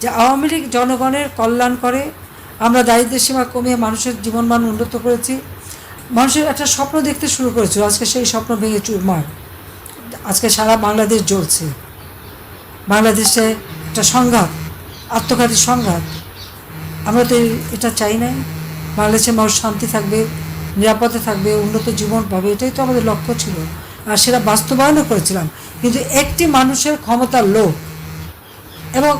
যে আওয়ামী লীগ জনগণের কল্যাণ করে, আমরা দারিদ্র্য সীমা কমিয়ে মানুষের জীবনমান উন্নত করেছি। মানুষের একটা স্বপ্ন দেখতে শুরু করেছিল, আজকে সেই স্বপ্ন ভেঙে চুরমার আজকে সারা বাংলাদেশ জ্বলছে। বাংলাদেশে একটা সংঘাত, আত্মঘাতী সংঘাত। আমরা তো এটা চাই নাই। বাংলাদেশের মানুষ শান্তি থাকবে, নিরাপদে থাকবে, উন্নত জীবন পাবে, এটাই তো আমাদের লক্ষ্য ছিল। আর সেটা বাস্তবায়নও করেছিলাম। কিন্তু একটি মানুষের ক্ষমতার লোভ এবং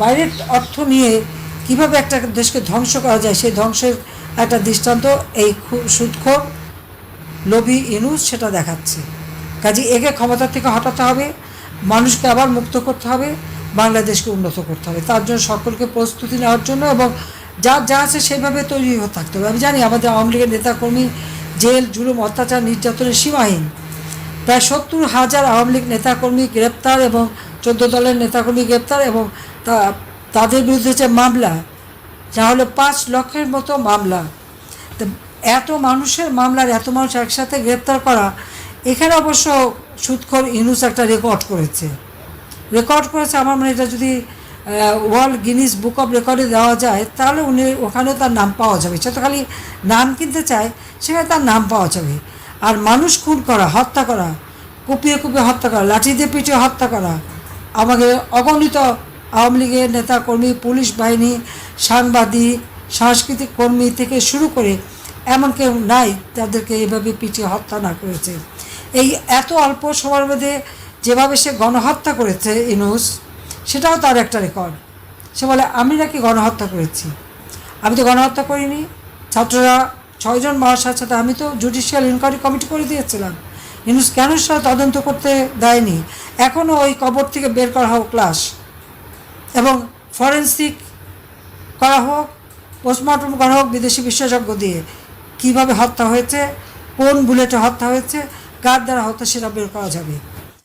বাইরের অর্থ নিয়ে কীভাবে একটা দেশকে ধ্বংস করা যায়, সেই ধ্বংসের একটা দৃষ্টান্ত এই সুদখোর লোভী ইনুস সেটা দেখাচ্ছে। কাজে একে ক্ষমতা থেকে হটাতে হবে, মানুষকে আবার মুক্ত করতে হবে, বাংলাদেশকে উন্নত করতে হবে। তার জন্য সকলকে প্রস্তুতি নেওয়ার জন্য এবং যা যা আছে সেইভাবে তৈরি হয়ে থাকতে হবে। আমি জানি আমাদের আওয়ামী লীগের নেতাকর্মী জেল, জুলুম, অত্যাচার, নির্যাতনের সীমাহীন। প্রায় সত্তর হাজার আওয়ামী লীগ নেতাকর্মী গ্রেপ্তার এবং চোদ্দ দলের নেতাকর্মী গ্রেপ্তার এবং তা- তাদের বিরুদ্ধে যে মামলা, যা হলো পাঁচ লক্ষের মতো মামলা। এত মানুষের মামলার এত মানুষ একসাথে গ্রেপ্তার করা, এখানে অবশ্য সুৎখর ইনুস একটা রেকর্ড করেছে। রেকর্ড করেছে, আমার মনে এটা যদি ওয়ার্ল্ড গিনিস বুক অফ রেকর্ডে দেওয়া যায়, তাহলে উনি ওখানেও তার নাম পাওয়া যাবে। সে তো খালি নাম কিনতে চায়, সেখানে তার নাম পাওয়া যাবে। আর মানুষ খুন করা, হত্যা করা, কুপিয়ে কুপিয়ে হত্যা করা, লাঠি দিয়ে পিটিয়ে হত্যা করা আমাদের অগণিত আওয়ামী লীগের নেতা কর্মী পুলিশ বাহিনী, সাংবাদিক, সাংস্কৃতিক কর্মী থেকে শুরু করে এমন কেউ নাই তাদেরকে এভাবে পিটিয়ে হত্যা না করেছে। এই এত অল্প সময়ের মধ্যে যেভাবে সে গণহত্যা করেছে ইনুস সেটাও তার একটা রেকর্ড। সে বলে, আমি নাকি গণহত্যা করেছি। আমি তো গণহত্যা করিনি। ছাত্ররা ছয়জন সাথে সাথে আমি তো জুডিশিয়াল ইনকোয়ারি কমিটি করে দিয়েছিলাম। ইনুস কেন সেটা তদন্ত করতে দেয়নি? এখনও ওই কবর থেকে বের করা হোক ক্লাস এবং ফরেন্সিক করা হোক, পোস্টমর্টম করা হোক, বিদেশি বিশেষজ্ঞ দিয়ে কীভাবে হত্যা হয়েছে, কোন বুলেটে হত্যা হয়েছে, কার দ্বারা হত্যা সেটা বের করা যাবে?